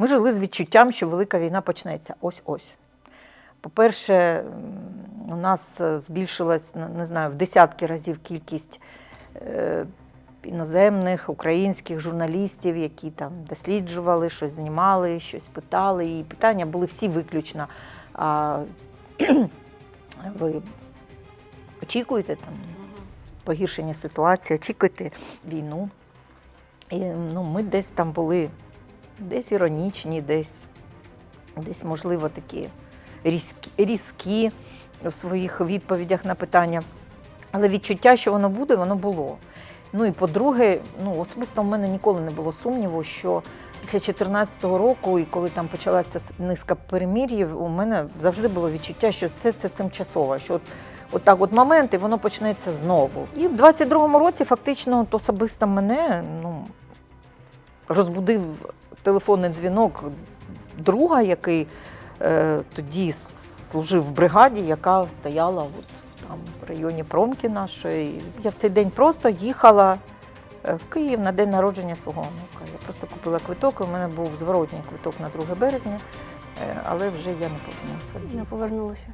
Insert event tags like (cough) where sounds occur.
Ми жили з відчуттям, що велика війна почнеться. Ось-ось. По-перше, у нас е, збільшилась, не знаю, в десятки разів кількість е, іноземних, українських журналістів, які там досліджували, щось знімали, щось питали. І питання були всі виключно. А (clears throat) ви очікуєте там погіршення ситуації, очікуєте війну. І ну, ми десь там були десь іронічні, десь, десь можливо, такі різкі, різкі в своїх відповідях на питання. Але відчуття, що воно буде, воно було. Ну і по-друге, ну особисто в мене ніколи не було сумніву, що після 2014 року, і коли там почалася низка перемір'їв, у мене завжди було відчуття, що все це тимчасово. Що от, от так от момент, і воно почнеться знову. І в 22-му році фактично от особисто мене ну, розбудив телефонний дзвінок друга, який е, тоді служив в бригаді, яка стояла от там в районі промки нашої. Я в цей день просто їхала е, в Київ на день народження свого онука. Я просто купила квиток, і у мене був зворотній квиток на 2 березня, е, але вже я не повернулася. Не повернулася.